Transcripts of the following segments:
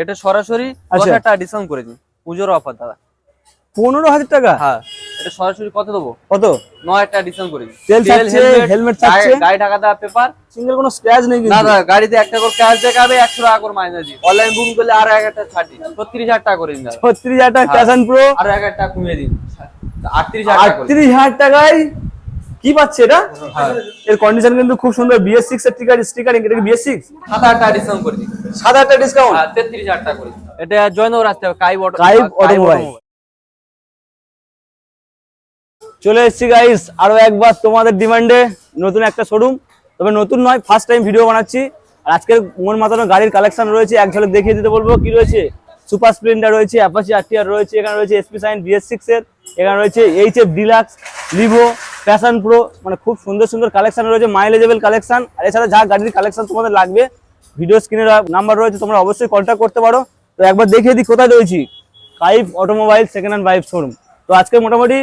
এটা সরাসরি দশ। হাজার টাকা ডিসকাউন্ট করে দিন। পুজোর অফার দাদা। পনেরো হাজার টাকা? হ্যাঁ এটা সরাসরি কত দেবো? কত? ন হাজার টাকা ডিসকাউন্ট করে দিন। তেল থাকছে, helmet থাকছে। গাড়ি ঢাকা দেওয়া পেপার সিঙ্গেল কোনো স্ক্র্যাচ নেই না দাদা গাড়িতে একটা করে ক্যাশ দেখাবে একশো টাকা করে মাইনাস দিন। অনলাইন বুকিং করলে আরও এক হাজার ছাড়ি ছত্রিশ হাজার টাকা করে দিন ছত্রিশ হাজার টাকা। ক্যাশ অ্যান্ড প্রো আরও এক হাজার টাকা কমিয়ে দিন। আটত্রিশ হাজার। আটত্রিশ হাজার টাকায় কি পাচ্ছে এটা? হ্যাঁ। এর কন্ডিশন কিন্তু খুব সুন্দর বিএস সিক্স এর টিকার স্টিকারিং এটা কি বিএস সিক্স সাত টাকা ডিসকাউন্ট করে দিন সাত টাকা ডিসকাউন্ট হ্যাঁ তেত্রিশ টাকা করে এটা জয়নগর আসতে হবে কাইব অটো কাইব অটোমোবাইল। চলে এসেছি গাইস আরও একবার তোমাদের ডিমান্ডে নতুন একটা শোরুম তবে নতুন নয় ফার্স্ট টাইম ভিডিও বানাচ্ছি। আর আজকের মন মাতানো গাড়ির কালেকশন রয়েছে এক ঝলক দেখিয়ে দিতে বলব কি রয়েছে? সুপার স্প্লেন্ডার রয়েছে অ্যাপাচি আরটিআর রয়েছে, এখানে রয়েছে এসপি সাইন বিএস সিক্স এর, এখানে রয়েছে H F Deluxe Livo Passion Pro মানে খুব সুন্দর সুন্দর কালেকশন রয়েছে মাইলেজেবল কালেকশন আর এছাড়া যা গাড়ির কালেকশন তোমাদের লাগবে ভিডিও স্ক্রিনের নাম্বার রয়েছে, তোমরা অবশ্যই কন্ট্যাক্ট করতে পারো। তো একবার দেখিয়ে দিই কোথায় রয়েছি কাইব automobile second hand bike showroom তো আজকে মোটামুটি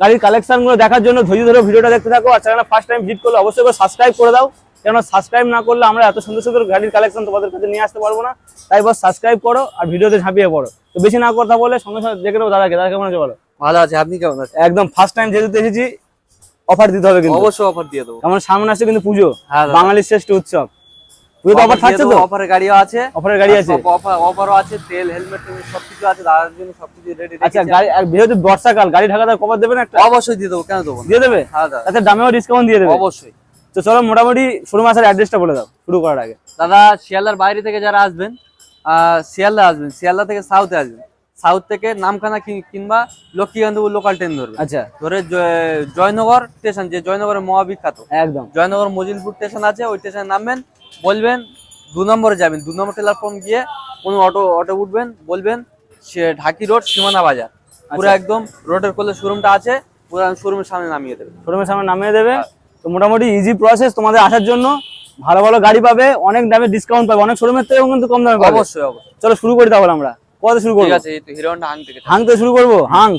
গাড়ির কালেকশনগুলো দেখার জন্য ধৈর্য ধরে ভিডিওটা দেখতে থাকো, আর চ্যানেল ফার্স্ট টাইম ভিজিট করলে অবশ্যই সাবস্ক্রাইব করে দাও। কেননা সাবস্ক্রাইব না করলে আমরা এত সুন্দর সুন্দর গাড়ির কালেকশন তোমাদের কাছে নিয়ে আসতে পারব না। তাই বস সাবস্ক্রাইব করো আর ভিডিওতে ঝাঁপিয়ে পড়ো। তো বেশি না কথা বলে সঙ্গে সঙ্গে দেখে নেব দাদাকে। দাদা কেমন আছে বলো? ভালো আছে আপনি কেমন আছেন? একদম ফার্স্ট টাইম যেহেতু এসেছি অফার দিতে হবে কিন্তু। অবশ্যই অফার দিয়ে দেবো। আমার সামনে আসছে কিন্তু পুজো। হ্যাঁ বাঙালির শ্রেষ্ঠ উৎসব। পুজো অফার থাকছে তো? অফারের গাড়িও আছে। অফারের গাড়ি আছে? অফার অফারও আছে তেল হেলমেট সবকিছু আছে দাদার জন্য সবকিছু রেডি আচ্ছা গাড়ি আর যেহেতু বর্ষাকাল গাড়ি ঢাকাতে কভার দেবেন একটা? অবশ্যই দিয়ে দেবো কেন দেবো দিয়ে দেবে? হ্যাঁ দাদা। দামেও ডিসকাউন্ট দিয়ে দেবে। অবশ্যই। তো চলো মোটামুটি শোরুম আসার অ্যাড্রেসটা বলে দাও শুরু করার আগে। দাদা শিয়ালদার বাইরে থেকে যারা আসবেন শিয়ালদা আসবেন শিয়ালদা থেকে সাউথে আসবেন। সাউথ থেকে নামখানা কিংবা লক্ষ্মীকান্তপুর লোকাল ট্রেন ধরবেন আচ্ছা। ধরে জয়নগর স্টেশন যে জয়নগরের মহাবিখ্যাত। একদম। জয়নগর মজিলপুর স্টেশন আছে ওই স্টেশনে নামবেন বলবেন দু নম্বরে যাবেন। দু নম্বর টেলাফোন গিয়ে কোনো অটো অটো উঠবেন বলবেন সে ঢাকি রোড সীমানা বাজার। পুরো একদম রোডের কোলে শোরুমটা আছে পুরো শোরুমের সামনে নামিয়ে দেবে। শোরুমের সামনে নামিয়ে দেবে। তো মোটামুটি ইজি প্রসেস তোমাদের আসার জন্য। ভালো ভালো গাড়ি পাবে অনেক দামে ডিসকাউন্ট পাবে অনেক শোরুমের থেকেও কিন্তু কম দামে পাবে। অবশ্যই অবশ্যই। চলো শুরু করি তাহলে আমরা। কোথা থেকে শুরু ঠিক করব আছে এই তো হিরো হন্ডা হাং থেকে হাং থেকে শুরু করব? হাং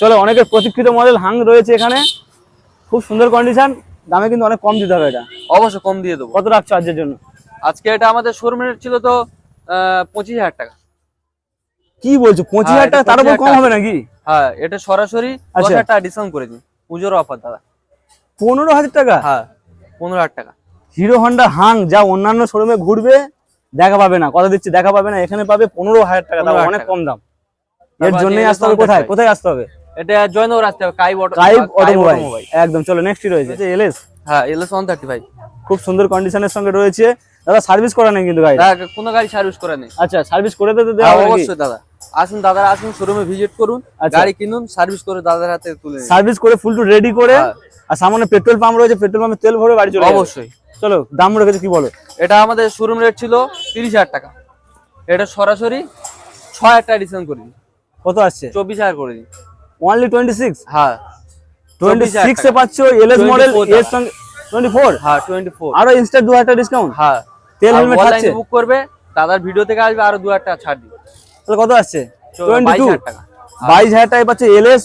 চলো অনেকের প্রতীক্ষিত মডেল হাং রয়েছে এখানে। খুব সুন্দর কন্ডিশন দামে কিন্তু অনেক কম দিতে হবে এটা। অবশ্যই কম দিয়ে দেবো। কত রাখছো আজকের জন্য? আজকে এটা আমাদের শোরুমের ছিল তো আহ, পঁচিশ হাজার টাকা। কি বলছো পঁচিশ হ্যাঁ, হাজার টাকা তার উপর কম হবে নাকি? হ্যাঁ এটা সরাসরি দশ আচ্ছা। হাজার টাকা ডিসকাউন্ট করে দিন পুজোর অফার দাদা। পনেরো হাজার টাকা? হ্যাঁ পনেরো হাজার টাকা। হিরো হন্ডা হাং যা অন্যান্য শোরুমে ঘুরবে দেখা পাবে না। কথা দিচ্ছি দেখা পাবে না। এখানে পাবে পনেরো হাজার টাকা দাম অনেক কম দাম। এর জন্যই আসতে হবে কোথায়? কোথায় আসতে হবে? এটা জয়নগর আসতে হবে কাইব কাইব অটোমোবাইল। একদম চলো নেক্সট রয়েছে। এলএস হ্যাঁ এলএস ওয়ান থার্টি ফাইভ খুব সুন্দর কন্ডিশনের সঙ্গে রয়েছে। দাদা সার্ভিস করা নেই কিন্তু গাড়ি? কোনো গাড়ি সার্ভিস করে নেই। আচ্ছা সার্ভিস করে দিতে দেওয়া হ্যাঁ, হবে অবশ্যই দাদা। আসুন দাদা আসুন শোরুমে ভিজিট করুন। আচ্ছা। গাড়ি কিনুন সার্ভিস করে দাদার হাতে তুলে সার্ভিস করে ফুল টু রেডি করে হ্যাঁ। আর সামনে পেট্রোল পাম্প রয়েছে পেট্রোল পাম্পে তেল ভরে বাড়ি চলে অবশ্যই। চলো দাম রেখেছে কি বলো? এটা আমাদের শোরুম রেট ছিল তিরিশ হাজার টাকা। এটা সরাসরি ছয় হাজার টাকা ডিসকাউন্ট করে কত আসছে? চব্বিশ হাজার করে দিন অনলি টোয়েন্টি সিক্স হ্যাঁ টোয়েন্টি 24,000 সিক্স টাকা। পাচ্ছ এলএস মডেল এর সঙ্গে টোয়েন্টি ফোর হ্যাঁ টোয়েন্টি ফোর আরও ইনস্টা দু হাজার ডিসকাউন্ট হ্যাঁ। তেল হেলমেট থাকছে বুক করবে দাদার ভিডিও থেকে আসবে আরও দু হাজার টাকা ছাড় দিবে। তাহলে কত আসছে? টোয়েন্টি টু 22,000 টাকা। বাইশ হাজার টাকা পাচ্ছে এলএস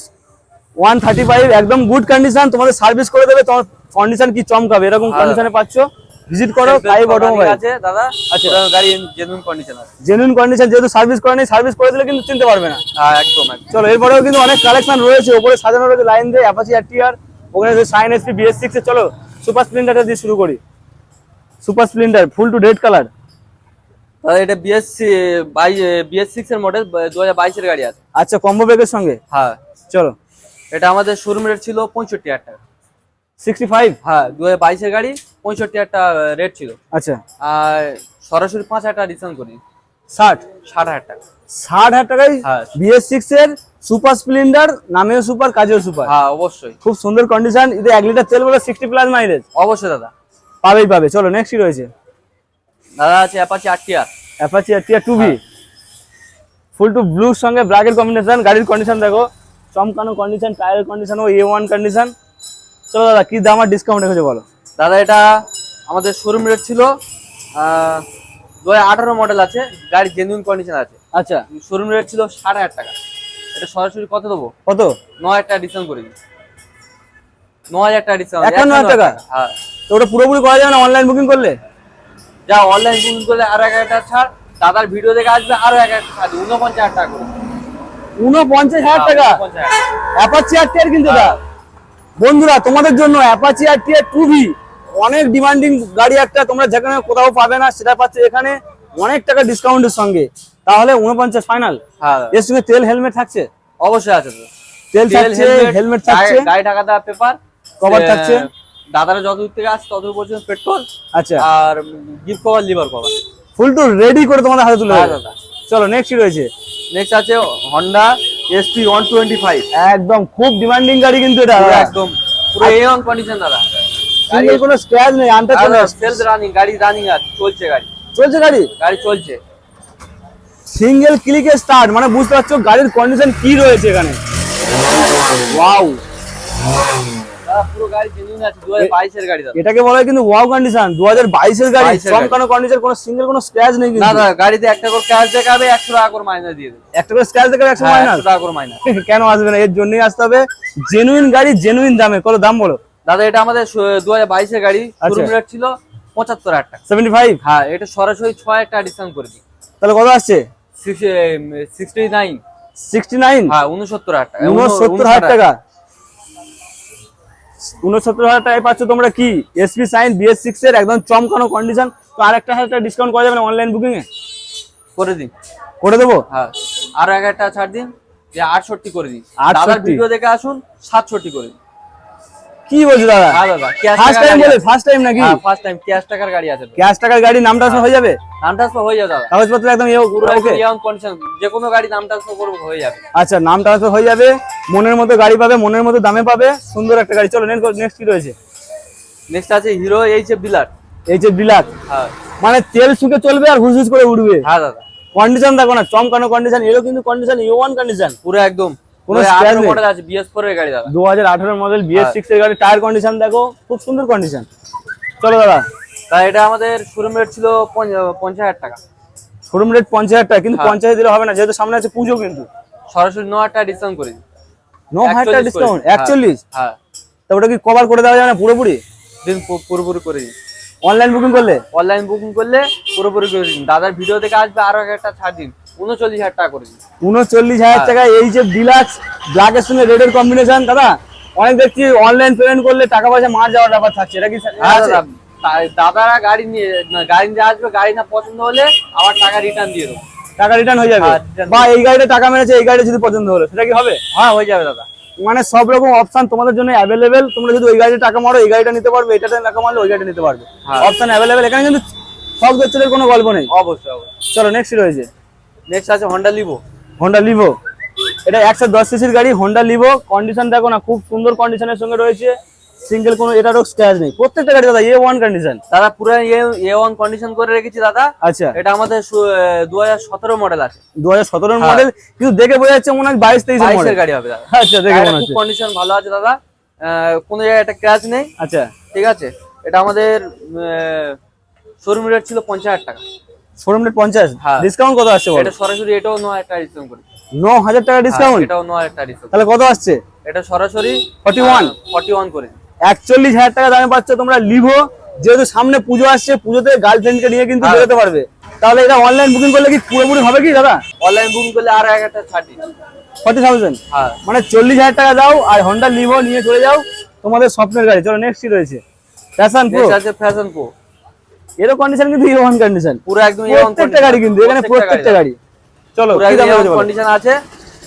ওয়ান থার্টি ফাইভ একদম গুড কন্ডিশন তোমাদের সার্ভিস করে দেবে তোমার কন্ডিশন কি চমকাবে এরকম। কন্ডিশনে পাচ্ছ। ভিজিট করো ফাইভ অটোমোবাইল আছে দাদা। আচ্ছা। গাড়ি জেনুইন কন্ডিশন আছে। জেনুইন কন্ডিশন যেহেতু সার্ভিস করে নেই সার্ভিস করে দিলে কিন্তু চিনতে পারবে না। হ্যাঁ একদম চলো এরপরেও কিন্তু অনেক কালেকশন রয়েছে ওপরে সাজানো রয়েছে লাইন দিয়ে অ্যাপাচি আর টিআর ওখানে সাইন এসপি বিএস সিক্স চলো সুপার স্প্লেন্ডারটা দিয়ে শুরু করি। Super Splendor full to red colour দাদা এটা বিএসসি বাই বিএস সিক্স এর মডেল দু হাজার বাইশের গাড়ি আছে। আচ্ছা কম্বো ব্যাগের সঙ্গে? হ্যাঁ। চলো। এটা আমাদের শোরুম রেট ছিল পঁয়ষট্টি হাজার টাকা। সিক্সটি ফাইভ হ্যাঁ দু হাজার বাইশের গাড়ি পঁয়ষট্টি হাজার টাকা রেট ছিল। আচ্ছা। আর সরাসরি পাঁচ হাজার টাকা ডিসকাউন্ট করি। ষাট? ষাট হাজার টাকা। ষাট হাজার টাকায়। বিএস সিক্স এর সুপার স্প্লেন্ডার নামেও সুপার কাজেও সুপার হ্যাঁ অবশ্যই। খুব সুন্দর কন্ডিশন এতে এক লিটার তেল বলে সিক্সটি প্লাস মাইলেজ অবশ্যই দাদা। পাবেই পাবে। চলো নেক্সট রয়েছে? দাদা আছে অ্যাপাচি আটটিয়ার Apache R tear two B full to ব্লুর সঙ্গে ব্ল্যাকের কম্বিনেশন গাড়ির কন্ডিশন দেখো। চমকানো কন্ডিশন টায়ারের কন্ডিশন ও এ ওয়ান কন্ডিশন চলো দাদা কি দাম আর ডিসকাউন্ট রেখেছো বলো? দাদা এটা আমাদের শোরুম রেট ছিল দু হাজার আঠারো মডেল আছে গাড়ি জেনুইন কন্ডিশন আছে। আচ্ছা। শোরুম রেট ছিল ষাট হাজার টাকা। এটা সরাসরি কত দেবো? কত? ন হাজার টাকা ডিসকাউন্ট করে দিন ন হাজার টাকা ডিসকাউন্ট একান্ন হাজার টাকা? হ্যাঁ। তো ওটা পুরোপুরি করা যাবে না অনলাইন বুকিং করলে? যা অনলাইন বুকিং করলে আর এক হাজার টাকা ছাড় দাদার ভিডিও দেখে আসবে আরও এক একটা ছাড় দিই উনপঞ্চাশ হাজার টাকা করে। উনপঞ্চাশ হাজার টাকা। 49,000 অ্যাপাচি আর টিয়ার কিন্তু এটা। বন্ধুরা তোমাদের জন্য Apache R TR two V অনেক ডিমান্ডিং গাড়ি একটা তোমরা যেখানে কোথাও পাবে না সেটা পাচ্ছে এখানে। অনেক টাকা ডিসকাউন্টের সঙ্গে। তাহলে উনপঞ্চাশ ফাইনাল হ্যাঁ। এর সঙ্গে তেল হেলমেট থাকছে? অবশ্যই আছে তেল থাকছে হেলমেট থাকছে। গায়ে ঢাকা দেওয়া পেপার Cover থাকছে। দাদারা যত দূর থেকে আসছে ততদূর পর্যন্ত পেট্রোল আচ্ছা। আর gift cover lever cover full to ready করে তোমাদের হাতে তুলে হ্যাঁ দাদা। চলো নেক্সট রয়েছে? নেক্সট আছে Honda SP one twenty five একদম খুব ডিমান্ডিং গাড়ি কিন্তু এটা একদম পুরো এ অন কন্ডিশন দাদা। সিঙ্গেল কোনো স্ক্র্যাচ নেই আনতে চলে। সেলস রানিং গাড়ি রানিং আছে চলছে গাড়ি। চলছে গাড়ি? গাড়ি চলছে। সিঙ্গেল ক্লিকে স্টার্ট মানে বুঝতে পারছ গাড়ির কন্ডিশন কি রয়েছে এখানে। ওয়াও জেনুইন গাড়ি এটাকে বলা হয় কিন্তু ওয়াও কন্ডিশন দু হাজার বাইশের গাড়ি। চমকানো কন্ডিশন কোনো সিঙ্গেল কোনো স্ক্র্যাচ নেই কিন্তু। গাড়িতে একটা করে ক্যাশ দেখাবে একশো টাকা করে মাইনাস দিয়ে দেবে। একটা করে স্ক্র্যাচ দেখে একশো হ্যাঁ, মাইনাস? টাকা করে মাইনাস। কেন আসবে না? এর জন্যই আসতে হবে। জেনুইন গাড়ি জেনুইন দামে। কত দাম বলো? দাদা এটা আমাদের দু হাজার বাইশের গাড়ি। আচ্ছা। রেট ছিল পঁচাত্তর হাজার টাকা। সেভেন্টি ফাইভ হ্যাঁ এটা সরাসরি ছয় হাজার টাকা ডিসকাউন্ট করে দিই। তাহলে কত আসছে? সিক্সটি নাইন সিক্সটি নাইন হ্যাঁ উনসত্তর হাজার টাকা। উনসত্তর হাজার টাকা। উনসত্তর হাজার টাকায় পাচ্ছ তোমরা কি? এসপি সাইন বিএস সিক্স এর একদম চমকানো কন্ডিশন তো আর একটা হাজার টাকা ডিসকাউন্ট করা যাবে না অনলাইন বুকিং এ? করে দিন। করে দেবো? হ্যাঁ। আরও এক টাকা ছাড় দিন যে আটষট্টি করে দিন। দাদার ভিডিও দেখে আসুন সাতষট্টি করে দিন। কি বলছো দাদা? হ্যাঁ দাদা ফার্স্ট টাইম বলে ফার্স্ট টাইম নাকি? হ্যাঁ ফার্স্ট টাইম ক্যাশ টাকার গাড়ি আছে। ক্যাশ টাকার গাড়ি নাম ট্রান্সফার হয়ে। যাবে? নাম ট্রান্সফার হয়ে যাবে দাদা। কাগজপত্র একদম পুরো ওকে। ইয়াং কন্ডিশন যে কোনো গাড়ি নাম ট্রান্সফার করব হয়ে যাবে। আচ্ছা নাম ট্রান্সফার হয়ে যাবে। মনের মতো গাড়ি পাবে মনের মতো দামে পাবে সুন্দর একটা গাড়ি। চলো নেক্সট কি রয়েছে? নেক্সট আছে হিরো এইচ এফ ডিলার এই যে বিলাক হ্যাঁ। মানে তেল শুকে চলবে আর হুস হুস করে উঠবে হ্যাঁ দাদা। কন্ডিশন দেখো না চমকানো কন্ডিশন এরও কিন্তু কন্ডিশন ইউ ওয়ান কন্ডিশন পুরো একদম। কোনো scratch নেই। মডেল আছে বিএস এর গাড়ি দাদা। দু হাজার আঠারো মডেল বিএস সিক্স এর গাড়ি টায়ার কন্ডিশন দেখো খুব সুন্দর কন্ডিশন চলো দাদা। তা এটা আমাদের শোরুম রেট ছিল পঞ্চ- পঞ্চাশ হাজার টাকা। শোরুম রেট পঞ্চাশ হাজার টাকা কিন্তু হ্যাঁ। পঞ্চাশ দিলে হবে না যেহেতু সামনে আছে পুজো কিন্তু। সরাসরি ন হাজার টাকা ডিসকাউন্ট করে দিন ন হাজার 41 ডিসকাউন্ট একচল্লিশ? হ্যাঁ তা ওটা কি কভার করে দেওয়া যাবে না পুরোপুরি? দিন পুরোপুরি করে। দিন অনলাইন বুকিং করলে? অনলাইন বুকিং করলে পুরোপুরি করে দিন। দাদার ভিডিও দেখে আসবে আরও একটা ছাড় দিন। উনচল্লিশ হাজার টাকা করে দিন। উনচল্লিশ হ্যাঁ। হাজার টাকা এই যে ডিলাক্স ব্ল্যাকের সঙ্গে রেডের কম্বিনেশন দাদা অনেক দেখছি অনলাইন পেমেন্ট করলে টাকা পয়সা মার যাওয়ার ব্যাপার থাকছে। এটা কি হ্যাঁ দাদারা গাড়ি নিয়ে গাড়ি নিয়ে আসবে গাড়ি না পছন্দ হলে আবার টাকা রিটার্ন দিয়ে দেবো। টাকা রিটার্ন হয়ে যাবে? হ্যাঁ, বা এই গাড়িটা টাকা মেরেছে এই গাড়িটা যদি পছন্দ হলো সেটা কি হবে? হ্যাঁ হয়ে যাবে দাদা। মানে সব রকম অপশন তোমাদের জন্য অ্যাভেলেবেল তোমরা যদি ওই গাড়িতে টাকা মারো এই গাড়িটা নিতে পারবে এটাতে টাকা মারলে ওই গাড়িটা নিতে পারবে। অপশন অ্যাভেলেবেল এখানে কিন্তু সব বেচের কোনো গল্প নেই। অবশ্যই অবশ্যই। চলো নেক্সট রয়েছে। নেক্সট আছে হন্ডা লিভো হোন্ডা লিভো এটা একশো দশ সিসির গাড়ি হন্ডা লিভো কন্ডিশন দেখো না খুব সুন্দর কন্ডিশনের সঙ্গে রয়েছে। সিঙ্গেল কোনো এটারও স্ক্র্যাচ নেই। প্রত্যেকটা গাড়ি দাদা এ ওয়ান কন্ডিশন দাদা পুরো এ ওয়ান কন্ডিশন করে রেখেছি দাদা। আচ্ছা। এটা আমাদের দু হাজার সতেরো মডেল আছে। দু হাজার সতেরোর হ্যাঁ। মডেল কিন্তু দেখে বোঝা যাচ্ছে মনে হয় বাইশ বাইশের মডেল গাড়ি হবে দাদা। আচ্ছা দেখে মনে হচ্ছে। কন্ডিশন ভালো আছে দাদা। কোনো জায়গায় একটা ক্র্যাচ নেই। আচ্ছা। ঠিক আছে? এটা আমাদের শোরুম রেট ছিল পঞ্চাশ হাজার টাকা। শোরুম রেট পঞ্চাশ? হ্যাঁ। ডিসকাউন্ট কত আসছে এটা সরাসরি এটাও ন হাজার টাকা ডিসকাউন্ট করি ন হাজার টাকা ডিসকাউন্ট এটাও ন হাজার টাকা ডিসকাউন্ট তাহলে কত আসছে? এটা সরাসরি 41 ফর্টি ওয়ান করে। একচল্লিশ হাজার টাকা দামে পাচ্ছ তোমরা লিভো। যেহেতু সামনে পুজো আসছে পুজোতে গার্লফ্রেন্ডকে নিয়ে কিন্তু। বেরোতে পারবে। তাহলে এটা অনলাইন বুকিং করলে কি পুরোপুরি হবে কি দাদা? অনলাইন বুকিং করলে আর এক একটা ছাড় ফর্টি থাউজেন্ড হ্যাঁ। মানে চল্লিশ হাজার টাকা দাও আর হন্ডা লিভো নিয়ে চলে যাও। তোমাদের স্বপ্নের গাড়ি। চলো নেক্সট কি রয়েছে। ফ্যাশন প্রো আছে ফ্যাশন প্রো এরও কন্ডিশন কিন্তু ইউ ওয়ান কন্ডিশন পুরো একদম A1 প্রত্যেকটা গাড়ি কিন্তু এখানে প্রত্যেকটা গাড়ি চলো? কন্ডিশন আছে।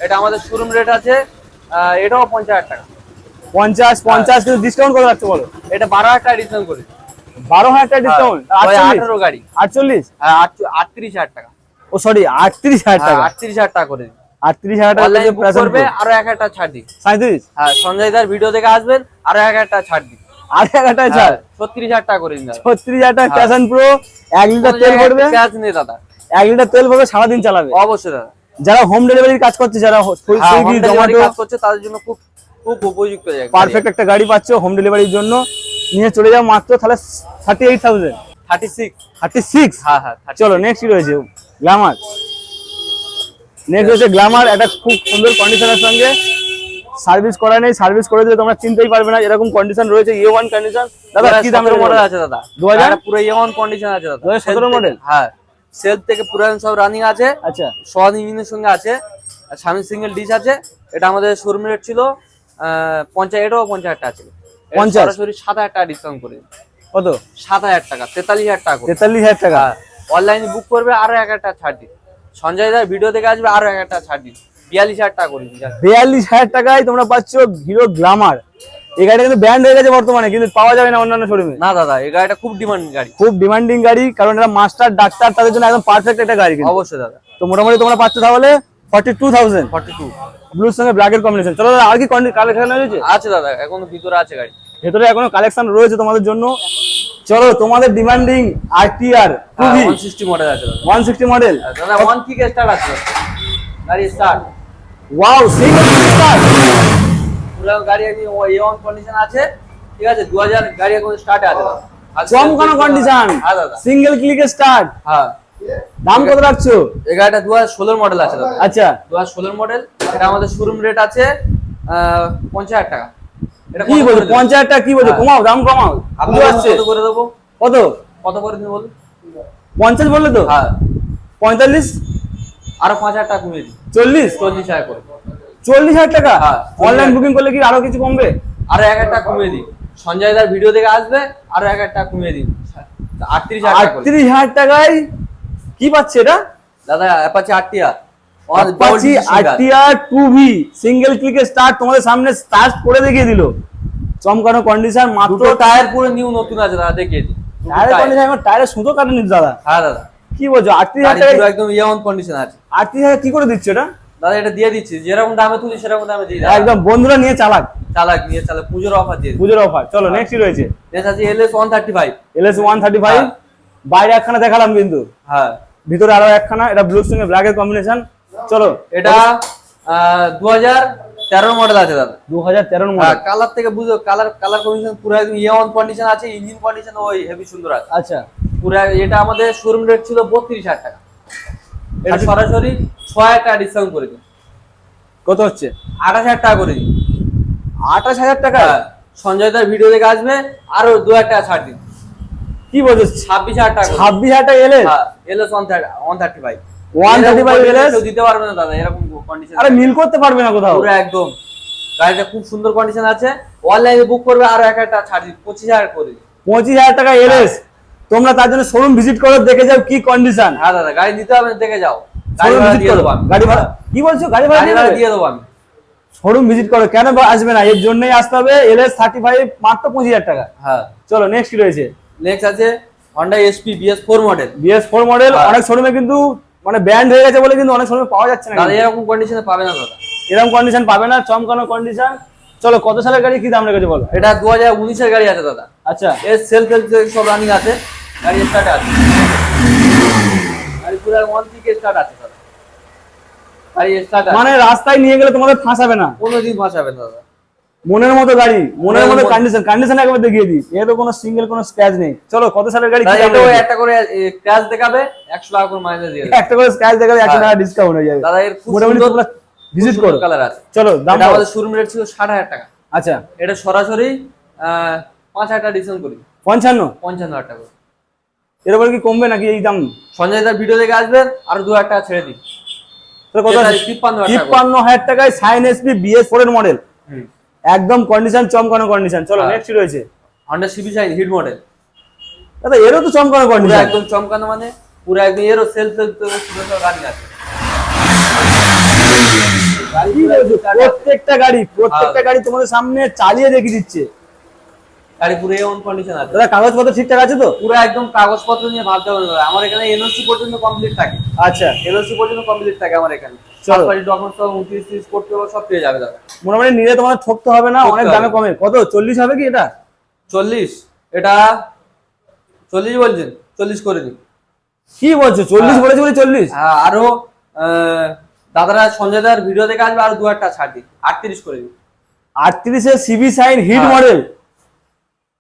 এটা আমাদের শোরুম রেট আছে। এটাও পঞ্চাশ হাজার টাকা। পঞ্চাশ পঞ্চাশ কিন্তু ডিসকাউন্ট কত রাখছো বলো? এটা বারো হাজার টাকা ডিসকাউন্ট করে। বারো হাজার টাকা ডিসকাউন্ট হ্যাঁ, আঠারো গাড়ি। আটচল্লিশ? হ্যাঁ, আটত্রিশ হাজার টাকা। ও সরি আটত্রিশ হাজার হ্যাঁ, টাকা। আটত্রিশ হাজার টাকা করে আটত্রিশ হাজার টাকা করবে আরও এক একটা ছাড় দিন। সাঁত্রিশ হ্যাঁ সঞ্জয় দার ভিডিও দেখে আসবেন আরও এক একটা ছাড় দিন। আট হাজার টাকা ছাড়? ছত্রিশ হাজার টাকা করে দিন ছত্রিশ হাজার টাকা। প্যাশন প্রো এক লিটার তেল ভরবে। ক্যাশ নেই দাদা। এক লিটার তেল ভরবে সারাদিন চালাবে। অবশ্যই দাদা। যারা হোম ডেলিভারির কাজ করছে যারা সুইগি জোম্যাটো কাজ করছে তাদের জন্য খুব খুব উপযুক্ত জায়গা। পারফেক্ট একটা গাড়ি পাচ্ছ হোম ডেলিভারির জন্য। নিয়ে চলে যাও মাত্র তাহলে thirty eight thousand thirty six thirty six হ্যাঁ হ্যাঁ 36 চলো নেক্সট রয়েছে? গ্ল্যামার নেক্সট গ্ল্যামার একটা খুব সুন্দর কন্ডিশনের সঙ্গে। সার্ভিস করা নেই সার্ভিস করে দিলে তোমরা চিনতেই পারবে না এরকম কন্ডিশন রয়েছে ইয়ে ওয়ান কন্ডিশন দাদা কি দামের মডেল মডেল আছে দাদা। 2000? এটা পুরো কন্ডিশন আছে দাদা। 2017 মডেল? হ্যাঁ। থেকে পুরান সব রানিং আছে। আচ্ছা। সোয়ান ইঞ্জিনের সঙ্গে আছে। সিঙ্গেল ডিশ আছে। এটা আমাদের শোরুম রেট ছিল পঞ্চাশ এটাও পঞ্চাশ হাজার টাকা ছিল। এটা 50? সরাসরি সাত হাজার টাকা ডিসকাউন্ট করে কত? সাত হাজার টাকা তেতাল্লিশ হাজার টাকা তেতাল্লিশ হাজার টাকা? অনলাইনে বুক করবে আরও এক হাজার টাকা ছাড় দিন সঞ্জয় দা ভিডিও দেখে আসবে আরও এক হাজার টাকা ছাড় দিন বিয়াল্লিশ হাজার টাকা করে দিন। বিয়াল্লিশ হাজার টাকায় তোমরা পাচ্ছ হিরো গ্লামার এই গাড়িটা কিন্তু ব্যান্ড হয়ে গেছে বর্তমানে কিন্তু পাওয়া যাবে না অন্যান্য শোরুমে না দাদা এই গাড়িটা খুব ডিমান্ড গাড়ি। খুব ডিমান্ডিং গাড়ি কারণ এটা মাস্টার ডাক্তার তাদের জন্য একদম পারফেক্ট একটা গাড়ি অবশ্যই দাদা। তো মোটামুটি তোমরা পাচ্ছ তাহলে forty two thousand forty two ব্লুর সঙ্গে ব্ল্যাকের কম্বিনেশন চলো দাদা আর কি কালেকশন রয়েছে? আছে দাদা এখনও ভিতরে আছে গাড়ি। ভেতরে এখনও কালেকশন রয়েছে তোমাদের জন্য। চলো তোমাদের demanding RTR two V one sixty model আছে দাদা। ওয়ান সিক্সটি মডেল দাদা ওয়ান থেকে স্টার্ট আছে? গাড়ি স্টার্ট ওয়াও সিঙ্গেল পুরো গাড়ি আমি এ কন্ডিশন আছে ঠিক আছে? দু হাজার গাড়ি এখন স্টার্টে আছে আর চমকানো কন্ডিশন দাদা। সিঙ্গেল ক্লিকে স্টার্ট হ্যাঁ। দাম কত রাখছো? এই গাড়িটা দু হাজার ষোলোর মডেল আছে দাদা। আচ্ছা। দু হাজার ষোলোর মডেল এটা আমাদের শোরুম রেট আছে পঞ্চাশ হাজার টাকা। এটা কি বলছো? পঞ্চাশ টাকা কি বলছো? হ্যাঁ। কমাও দাম কমাও। আপনি আসছে কত করে দেবো? কত? কত করে দিন বলুন? পঞ্চাশ বললে তো? হ্যাঁ। পঁয়তাল্লিশ? আরও পাঁচ হাজার টাকা কমিয়ে দিন। চল্লিশ? চল্লিশ হাজার করে। চল্লিশ হাজার টাকা? হ্যাঁ, অনলাইন বুকিং করলে কি আরও কিছু কমবে? আরও এক হাজার টাকা কমিয়ে দিন। সঞ্জয় দার ভিডিও দেখে আসবে আরও এক হাজার টাকা কমিয়ে দিন। আটত্রিশ হাজার আটত্রিশ হাজার টাকায় কি পাচ্ছে এটা? দাদা পাচ্ছে আটটি আটটিয়া Apache RTR two V single ক্লিকে start তোমাদের সামনে স্টার্ট করে দেখিয়ে দিল। চমকানো কন্ডিশন মাত্র টায়ার পুরো নিউ নতুন আছে দাদা দেখিয়ে টায়ারের কন্ডিশন এখন টায়ারে সুতো কাটেনি দাদা? হ্যাঁ দাদা। কি বলছো আটত্রিশ গাড়ি হাজার পুরো একদম ইয়ন কন্ডিশন আছে। আটত্রিশ হাজার কি করে দিচ্ছ এটা দাদা এটা দিয়ে দিচ্ছি। যেরকম দামে তুলি সেরকম দামে দিয়ে। একদম বন্ধুরা নিয়ে চালাক। চালাক নিয়ে চালাক পুজোর অফার দিয়ে পুজোর অফার চলো নেক্সট রয়েছে? নেক্সট আছে LS one thirty five LS one thirty five হ্যাঁ। বাইরে একখানা দেখালাম কিন্তু। হ্যাঁ। ভিতরে আরও একখানা এটা ব্লুর সঙ্গে ব্ল্যাকের কম্বিনেশন চলো এটা দু হাজার তেরোর মডেল আছে দাদা। দু হাজার তেরোর হ্যাঁ মডেল কালার থেকে বুঝো কালার কালার কন্ডিশন পুরো একদম ইয়ে অন কন্ডিশন আছে ইঞ্জিন কন্ডিশন ওই হেভি সুন্দর আছে। আচ্ছা। পুরো এটা আমাদের শোরুম রেট ছিল বত্রিশ হাজার টাকা। এটা আচ্ছা। সরাসরি ছ হাজার টাকা ডিসকাউন্ট করে দিন। কত হচ্ছে? আঠাশ হাজার টাকা করে দিন। আঠাশ হাজার টাকা? হ্যাঁ, সঞ্জয় দার ভিডিও দেখে আসবে আরও দু হাজার টাকা ছাড় দিন। কি বলছো ছাব্বিশ হাজার টাকা ছাব্বিশ হাজার টাকা এলে? হ্যাঁ LS one thirty one thirty five 135 LS? দিতে পারবে না দাদা এরকম কন্ডিশন আরে মিল করতে পারবে না কোথাও। পুরো একদম। গাড়িটা খুব সুন্দর কন্ডিশন আছে। অনলাইনে বুক করবে আরও এক হাজার ছাড় দিন পঁচিশ করে দিন পঁচিশ হাজার টাকা এলএস। তোমরা তার জন্য শোরুম ভিজিট করো দেখে যাও কি কন্ডিশন হ্যাঁ দাদা গাড়ি দিতে হবে দেখে যাও। গাড়ি ভাড়া দিয়ে দেবো গাড়ি ভাড়া কি বলছো? গাড়ি ভাড়া দিয়ে ভাড়া দেবে? দিয়ে দেবো আমি। শোরুম ভিজিট করো। কেন আসবে না? এর জন্যই আসতে হবে। এলএস থার্টি ফাইভ মাত্র পঁচিশ হাজার টাকা। হ্যাঁ। চলো নেক্সট কি রয়েছে? নেক্সট আছে SP BS four model BS four model হ্যাঁ। অনেক শোরুমে কিন্তু মানে ব্যান্ড হয়ে গেছে বলে কিন্তু অনেক সময় পাওয়া যাচ্ছে না দাদা এরকম কন্ডিশনে পাবে না দাদা। এরকম কন্ডিশন পাবে না চমকানো কন্ডিশন চলো কত সালের গাড়ি কি দাম রেখেছে বলো? এটা দু হাজার উনিশের গাড়ি আছে দাদা। আচ্ছা। এর সেলফ হেল্প সব রানিং আছে গাড়ি স্টার্ট আছে। গাড়ি পুরো ওয়ান থেকে স্টার্ট আছে দাদা। গাড়ি স্টার্ট মানে রাস্তায় নিয়ে গেলে তোমাদের ফাঁসাবে না? কোনোদিন ফাঁসাবে না দাদা। মনের মতো গাড়ি মনের মতো। কন্ডিশন কন্ডিশন একবার দেখিয়ে দিই। এর কোনো সিঙ্গেল কোনো স্ক্র্যাচ নেই। চলো কত সালের গাড়ি এটাও একটা করে ক্র্যাশ দেখাবে একশো টাকা করে মাইনেজ দিয়ে একটা করে স্ক্র্যাচ একশো হ্যাঁ। টাকা ডিসকাউন্ট হয়ে যাবে। দাদা এর খুব মোটামুটি সুন্দর তোমরা ভিজিট করো। কালার আছে। চলো দাম এটা আমাদের শোরুম রেট ছিল ষাট হাজার টাকা। আচ্ছা। এটা সরাসরি আহ, পাঁচ হাজার টাকা ডিসকাউন্ট করি। পঞ্চান্ন? পঞ্চান্ন হাজার টাকা। করে। এর উপরে কি কমবে নাকি এই দাম? সঞ্জয় দার ভিডিও দেখে আসবেন আর দু হাজার টাকা ছেড়ে দিই। তাহলে কত এটা আছে? 53 টাকা। তিপ্পান্ন হাজার টাকায় সাইন এসপি বিএস ফোর এর মডেল হুম। একদম কন্ডিশন চমকানো কন্ডিশন চলো নেক্সট রয়েছে Honda CB Shine hit model দাদা এরও তো চমকানো কন্ডিশন একদম চমকানো মানে পুরো একদম এরও সেলফ সেলফ গাড়ি আছে। প্রত্যেকটা গাড়ি প্রত্যেকটা হ্যাঁ। গাড়ি তোমাদের সামনে চালিয়ে দেখিয়ে দিচ্ছে। গাড়ি পুরো এ কন্ডিশন আছে। দাদা কাগজপত্র ঠিকঠাক আছে তো? পুরো একদম কাগজপত্র নিয়ে ভাবতে হবে দাদা। আমার এখানে এনওসি পর্যন্ত কমপ্লিট থাকে। আচ্ছা। এনওসি পর্যন্ত কমপ্লিট থাকে আমার এখানে। চলো। ডকুমেন্টস সব তিরিশ করতে সব পেয়ে যাবে দাদা। মোটামুটি নিলে তোমার ঠকতে হবে না অনেক দামে কমে। কত? চল্লিশ হবে কি এটা? চল্লিশ। এটা চল্লিশ বলছেন। চল্লিশ করে দিন। কি বলছো? চল্লিশ হ্যাঁ। বলেছে বলে চল্লিশ? হ্যাঁ, আরও দাদারা সঞ্জয় ভিডিও দেখে আসবে আরও দু একটা ছাড় দিন। আটত্রিশ করে দিন। আটত্রিশে সিবি সাইন হিট। মডেল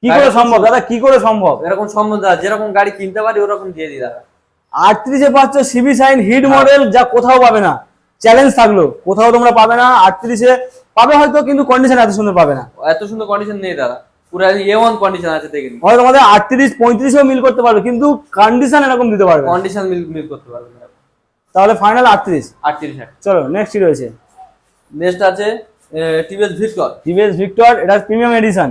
কি করে সম্ভব দাদা কি করে সম্ভব? এরকম সম্ভব দাদা যেরকম গাড়ি কিনতে পারি ওরকম দিয়ে দিই দাদা। আটত্রিশে পাচ্ছ সিবি সাইন হিট। মডেল যা কোথাও পাবে না। চ্যালেঞ্জ থাকল কোথাও তোমরা পাবে না আটত্রিশে পাবে হয়তো কিন্তু কন্ডিশন এত সুন্দর পাবে না। এত সুন্দর কন্ডিশন নেই দাদা। পুরো এ ওয়ান কন্ডিশন আছে হয়তো তোমাদের আটত্রিশ পঁয়ত্রিশেও মিল করতে পারবে কিন্তু কন্ডিশন এরকম দিতে পারবে কন্ডিশন মিল মিল করতে পারবেন তাহলে ফাইনাল আটত্রিশ। আটত্রিশ চলো নেক্সট রয়েছে। নেক্সট আছে টিভিএস ভিক্টর টিভিএস ভিক্টর এটা প্রিমিয়াম এডিশন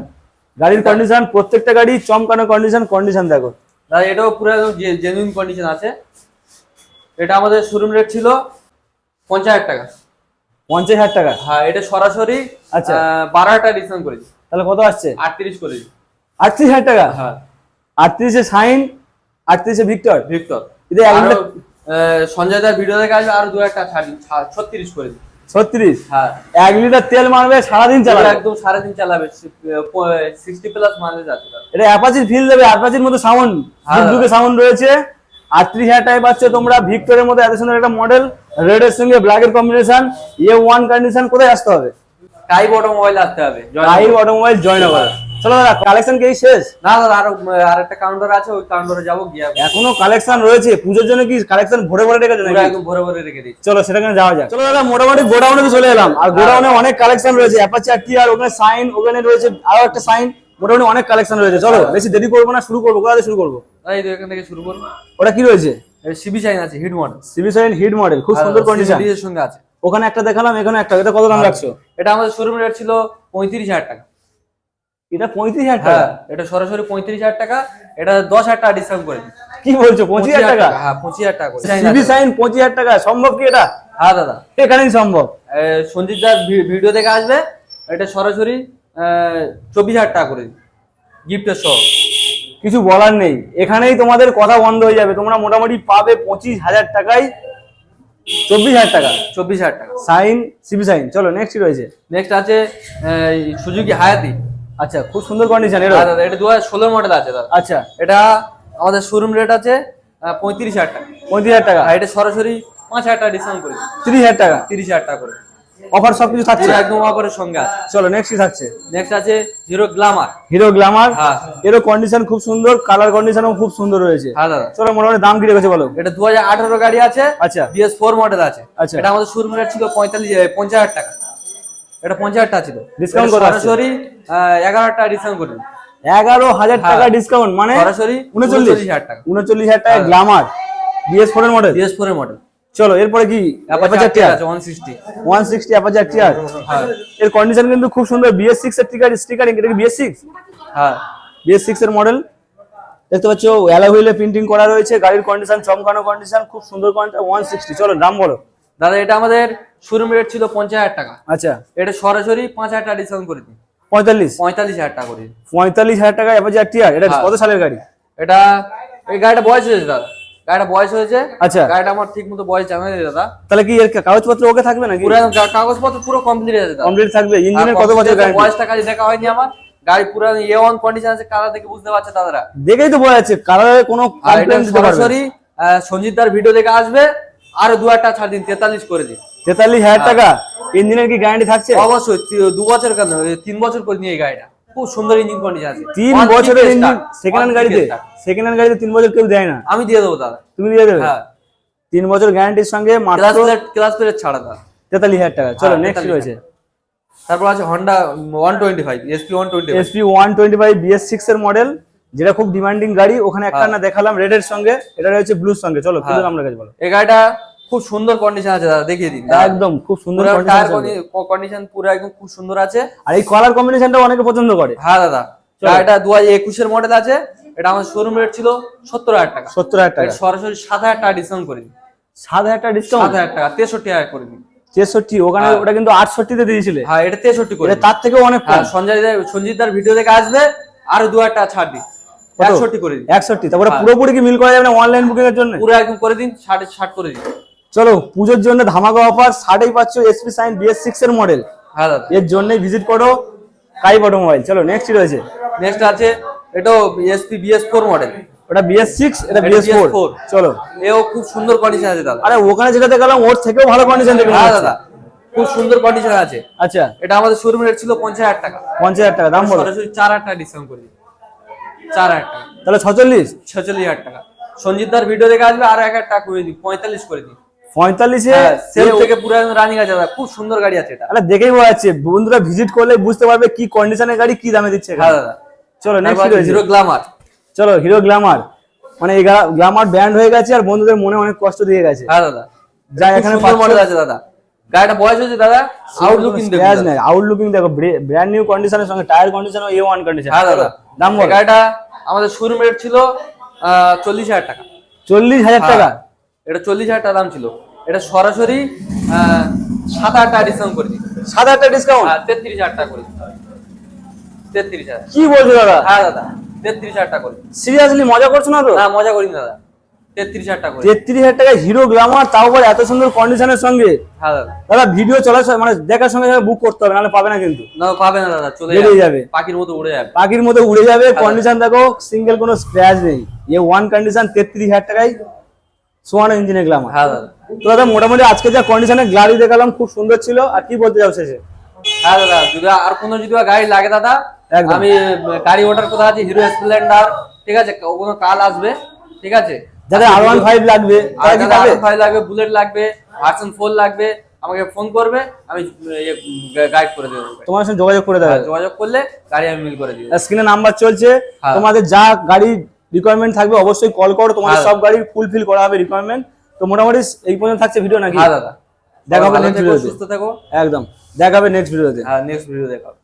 গাড়ির কন্ডিশন প্রত্যেকটা গাড়ি চমকানো কন্ডিশন কন্ডিশন দেখো। দাদা এটাও পুরো জেনুইন কন্ডিশন আছে। এটা আমাদের শোরুম রেট ছিল পঞ্চাশ হাজার টাকা। পঞ্চাশ হাজার টাকা? হ্যাঁ এটা সরাসরি আচ্ছা। বারো হাজার টাকা ডিসকাউন্ট করেছি। তাহলে কত আসছে? আটত্রিশ করেছি। আটত্রিশ হাজার টাকা? হ্যাঁ। আটত্রিশে সাইন আটত্রিশে ভিক্টর? ভিক্টর। সঞ্জয় দার ভিডিও দেখে আসবে আরও দু একটা ছাড় ছত্রিশ করে দিই ছত্রিশ। হ্যাঁ। এক লিটার তেল মারবে সারাদিন চালাবে। একদম সারাদিন চালাবে। সিক্সটি প্লাস মাইলেজ আছে এটা অ্যাপাচির ফিল দেবে। অ্যাপাচির মতো সাউন্ড হ্যাঁ। সাউন্ড রয়েছে। আটত্রিশ হাজার টাকায় পাচ্ছে তোমরা ভিক্টরের মধ্যে এত সুন্দর একটা মডেল রেড এর সঙ্গে ব্ল্যাক এর কম্বিনেশন ইয়ে ওয়ান কন্ডিশন কোথায় আসতে হবে? টাইপ অটোমোবাইল আসতে হবে। টাইপ অটোমোবাইল জয়নগর চলো দাদা কালেকশন কি শেষ? না দাদা আরও আর একটা কাউন্টার আছে ওই কাউন্টারে যাব গিয়ে এখনও কালেকশন রয়েছে পুজোর জন্য কি কালেকশন ভরে ভরে রেখেছে নাকি? একদম ভরে ভরে রেখে দিচ্ছি চলো সেটাকে যাওয়া যাক। চলো দাদা মোটামুটি গোডাউনে চলে এলাম। আর গোডাউনে অনেক কালেকশন রয়েছে অ্যাপাচি আর টি আর ওখানে সাইন ওখানে রয়েছে আরও একটা সাইন মোটামুটি অনেক কালেকশন রয়েছে। চলো বেশি দেরি করব না শুরু করব কোথা শুরু করব? এই তো এখান থেকে শুরু করব। ওটা কি রয়েছে? সিবি চাইন আছে hit model CB Shine hit model খুব সুন্দর কন্ডিশন সঙ্গে আছে। ওখানে একটা দেখালাম এখানে একটা এটা কত দাম রাখছো? এটা আমাদের শোরুম রেট ছিল পঁয়ত্রিশ হাজার টাকা। এটা পঁয়ত্রিশ হাজার হ্যাঁ টাকা এটা সরাসরি পঁয়ত্রিশ হাজার টাকা এটা দশ হাজার টাকা ডিসকাউন্ট করে কি বলছো পঁচিশ হাজার টাকা? হ্যাঁ পঁচিশ হাজার টাকা সিবি সাইন পঁচিশ হাজার টাকা সম্ভব কি এটা? হ্যাঁ দাদা। এখানেই সম্ভব। সঞ্জিত ভি- ভিডিও দেখে আসবে এটা সরাসরি চব্বিশ হাজার টাকা করে গিফটের সহ। কিছু বলার নেই। এখানেই তোমাদের কথা বন্ধ হয়ে যাবে। তোমরা মোটামুটি পাবে পঁচিশ হাজার টাকায় চব্বিশ হাজার টাকা। চব্বিশ হাজার টাকা। Shine CB Shine. চলো নেক্সট রয়েছে? নেক্সট আছে সুজুকি হায়াতি। আচ্ছা খুব সুন্দর কন্ডিশন এটা হ্যাঁ দাদা এটা দু হাজার ষোলোর মডেল আছে দাদা। আচ্ছা এটা আমাদের শোরুম রেট আছে পঁয়ত্রিশ হাজার টাকা। পঁয়ত্রিশ হাজার টাকা? আর এটা সরাসরি পাঁচ হাজার টাকা ডিসকাউন্ট করে তিরিশ হাজার টাকা? তিরিশ হাজার টাকা করে। অফার সবকিছু থাকছে? একদম অফারের সঙ্গে আছে। চলো নেক্সট কি থাকছে? নেক্সট আছে হিরো গ্লামার হিরো গ্ল্যামার হ্যাঁ। এরও কন্ডিশন খুব সুন্দর কালার কন্ডিশনও খুব সুন্দর রয়েছে। হ্যাঁ দাদা। চলো মোটামুটি দাম কি রেখেছে বলো? এটা দু হাজার আঠারো গাড়ি আছে আচ্ছা। বিএস ফোর মডেল আছে। আচ্ছা। এটা আমাদের শোরুম রেট ছিল পঁয়তাল্লিশ পঞ্চাশ হাজার টাকা। এটা পঞ্চাশ হাজার টাকা ছিল এটা কত? সরাসরি এগারো হাজার টাকা ডিসকাউন্ট করে। এগারো হাজার হ্যাঁ। টাকা ডিসকাউন্ট মানে সরাসরি উনচল্লিশ। হাজার টাকা। উনচল্লিশ হাজার টাকা গ্ল্যামার বিএস ফোর এর মডেল বিএস ফোর এর মডেল চলো এরপরে কি? অ্যাপাচার সিক্সটি ওয়ান সিক্সটি অ্যাপাচার টিয়ার হ্যাঁ। এর কন্ডিশন কিন্তু খুব সুন্দর বিএস সিক্স এর টিকার স্টিকারিং এটা কি বিএস সিক্স হ্যাঁ। বিএস সিক্স এর মডেল দেখতে পাচ্ছ অ্যালা হুইলে প্রিন্টিং করা রয়েছে গাড়ির কন্ডিশন চমকানো কন্ডিশন খুব সুন্দর কন্ডিশন ওয়ান সিক্সটি চলো দাম বলো। দাদা এটা আমাদের শোরুম রেট ছিল পঞ্চাশ হাজার টাকা। আচ্ছা। এটা সরাসরি পাঁচ হাজার টাকা ডিসকাউন্ট করে দিন। পঁয়তাল্লিশ? পঁয়তাল্লিশ হাজার টাকা করে পঁয়তাল্লিশ হাজার টাকা অ্যাপাচার টিয়ার এটা হ্যাঁ। কত সালের গাড়ি? এটা এই গাড়িটা বয়স হয়েছে দাদা। গাড়িটা বয়স হয়েছে। আচ্ছা। গাড়িটা আমার ঠিক মতো বয়স জানা নেই দাদা। তাহলে কি এর কাগজপত্র ওকে থাকবে নাকি? পুরো কাগজপত্র পুরো কমপ্লিট আছে দাদা। কমপ্লিট থাকবে। ইঞ্জিনের কত বছর গ্যারান্টি বয়সটা কাজে দেখা হয়নি আমার। গাড়ি পুরো এ ওয়ান কন্ডিশন আছে কালার দেখে বুঝতে পারছে দাদারা। দেখেই তো বোঝা যাচ্ছে কালারে কোনো কমপ্লেন দিতে পারবে সরাসরি আহ, সঞ্জিত দার ভিডিও দেখে আসবে। আরও দু একটা ছাড় দিন তেতাল্লিশ করে দিন। তেতাল্লিশ হাজার টাকা? ইঞ্জিনের কি গ্যারান্টি থাকছে? অবশ্যই দু বছর কেন তিন বছর করে নিয়ে এই গাড়িটা। খুব সুন্দর ইঞ্জিন কন্ডিশন আছে। তিন One বছরের ইঞ্জিন সেকেন্ড হ্যান্ড গাড়িতে? সেকেন্ড হ্যান্ড গাড়িতে তিন বছর কেউ দেয় না? আমি দিয়ে দেবো দাদা। তুমি দিয়ে দেবে? হ্যাঁ। তিন বছর গ্যারান্টির সঙ্গে ক্লাস মাত্র ক্লাস প্লেট ছাড়া দাদা। তেতাল্লিশ হাজার টাকা। চলো হ্যাঁ, নেক্সট 43 রয়েছে। তারপর আছে Honda one twenty five SP one twenty SP one twenty five BS six এর মডেল যেটা খুব ডিমান্ডিং গাড়ি ওখানে একটা হ্যাঁ। না দেখালাম রেড এর সঙ্গে এটা রয়েছে ব্লুর সঙ্গে। চলো পুরো আমরা কাছে বলো। এই গাড়িটা খুব সুন্দর কন্ডিশন আছে দাদা দেখিয়ে দিন। একদম খুব সুন্দর। কন্ডিশন পুরো একদম খুব সুন্দর আছে। আর এই কালার কম্বিনেশনটা অনেকে পছন্দ করে। হ্যাঁ দাদা। গাড়িটা দু হাজার একুশের মডেল আছে। এটা আমার শোরুম রেট ছিল সত্তর হাজার টাকা। সত্তর হাজার টাকা। সরাসরি সাত হাজার টাকা ডিসকাউন্ট করে দিন। সাত হাজার টাকা সাত ডিসকাউন্ট হাজার টাকা তেষট্টি হাজার করে দিন। তেষট্টি ওখানে হ্যাঁ। ওটা কিন্তু আটষট্টিতে দিয়েছিলে। হ্যাঁ এটা তেষট্টি করে তার থেকেও অনেক হ্যাঁ সঞ্জয় সঞ্জিত ভিডিও দেখে আসবে আরও দু হাজার টাকা ছাড় দিন? একষট্টি করে দিন। একষট্টি। তারপরে হ্যাঁ। পুরোপুরি কি মিল করা যাবে না অনলাইন বুকিং এর জন্য? পুরো একদম করে দিন ষাট ষাট করে দিন। চলো পুজোর জন্য ধামাকা অফার ষাটেই পাচ্ছ এসপি সাইন বিএস সিক্স এর মডেল হ্যাঁ দাদা। এর জন্যই ভিজিট করো কাই অটোমোবাইল চলো নেক্সট রয়েছে? নেক্সট আছে এটাও এসপি বিএস ফোর মডেল ওটা বিএস সিক্স এটা বিএস ফোর চলো। এও খুব সুন্দর কন্ডিশন আছে দাদা। আরে ওখানে যেটা দেখালাম ওর থেকেও ভালো কন্ডিশন দেখে হ্যাঁ দাদা। খুব সুন্দর কন্ডিশন আছে। আচ্ছা। এটা আমাদের শোরুম রেট ছিল পঞ্চাশ হাজার টাকা। পঞ্চাশ হাজার টাকা দাম বলো। সরাসরি চার হাজার টাকা ডিসকাউন্ট করে চার হাজার টাকা। তাহলে ছচল্লিশ ছেচল্লিশ হাজার টাকা। সঞ্জিত দার ভিডিও দেখে আসবে আর এক হাজার টাকা করে দিন পঁয়তাল্লিশ করে দিন পঁয়তাল্লিশে? সেল থেকে পুরো রানিং আছে দাদা খুব সুন্দর গাড়ি আছে এটা। তাহলে দেখেই বোঝা যাচ্ছে বন্ধুরা ভিজিট করলে বুঝতে পারবে কি কন্ডিশনের গাড়ি কি দামে দিচ্ছে। হ্যাঁ দাদা। চলো নেক্সট হিরো চলো হিরো গ্ল্যামার মানে এই গ্ল্যামার ব্যান্ড হয়ে গেছে আর বন্ধুদের মনে অনেক কষ্ট দিয়ে গেছে। হ্যাঁ দাদা। যা এখানে মডেল আছে দাদা। গাড়িটা বয়স হয়েছে দাদা? আউটলুকিং স্ক্র্যাচ নেই আউটলুকিং দেখো ব্র্যান্ড নিউ কন্ডিশনের সঙ্গে tyre condition A one condition হ্যাঁ দাদা। দাম বলো। গাড়িটা আমাদের শোরুম রেট ছিল চল্লিশ হাজার টাকা। চল্লিশ হাজার টাকা? হ্যাঁ, এটা চল্লিশ হাজার টাকা দাম ছিল। এটা সরাসরি সাত টাকা ডিসকাউন্ট করে দিই সাত টাকা ডিসকাউন্ট তেত্রিশ হাজার টাকা করে তেত্রিশ হাজার। কি বলছো দাদা? হ্যাঁ দাদা তেত্রিশ হাজার টাকা করে সিরিয়াসলি মজা করছ না তো? না মজা করিনি দাদা। তেত্রিশ হাজার টাকা হিরো গ্ল্যামার তাও এত সুন্দর কন্ডিশনের সঙ্গে? হ্যাঁ দাদা। ভিডিও চলার সময় মানে দেখার সঙ্গে বুক করতে হবে নাহলে পাবে না কিন্তু। না পাবে না দাদা চলে যাবে। পাখির মতো উড়ে যাবে। পাখির মতো উড়ে যাবে কন্ডিশন দেখো সিঙ্গেল কোনো স্ক্র্যাচ নেই। এ ওয়ান কন্ডিশন তেত্রিশ হাজার টাকায় সোয়ানো ইঞ্জিনের গ্ল্যামার হ্যাঁ দাদা। তো দাদা মোটামুটি আজকে যা কন্ডিশনে গাড়ি দেখালাম খুব সুন্দর ছিল। আর কি বলতে যাও শেষে? হ্যাঁ দাদা যদি আর কোনো যদি গাড়ি লাগে দাদা। আমি গাড়ি অর্ডার কোথা আছে হিরো স্প্লেন্ডার ঠিক আছে? কোনো কাল আসবে ঠিক আছে? যাদের আর ওয়ান ফাইভ লাগবে ফাইভ লাগবে বুলেট লাগবে ভার্সন ফোর লাগবে আমাকে ফোন করবে আমি গাইড করে দেবো তোমার সঙ্গে যোগাযোগ করে দেবে যোগাযোগ করলে গাড়ি আমি মিল করে দিব। স্ক্রিনে নাম্বার চলছে। হ্যাঁ। তোমাদের যা গাড়ি রিকোয়ারমেন্ট থাকবে অবশ্যই কল করো। তোমাদের হ্যাঁ। সব গাড়ি ফুলফিল করা হবে রিকোয়ারমেন্ট তো মোটামুটি এই পর্যন্ত থাকছে ভিডিও নাকি? হ্যাঁ দাদা। দেখা হবে ভিডিওতে। সুস্থ থাকো। একদম। দেখা হবে নেক্সট ভিডিওতে হ্যাঁ নেক্সট ভিডিও দেখাবো।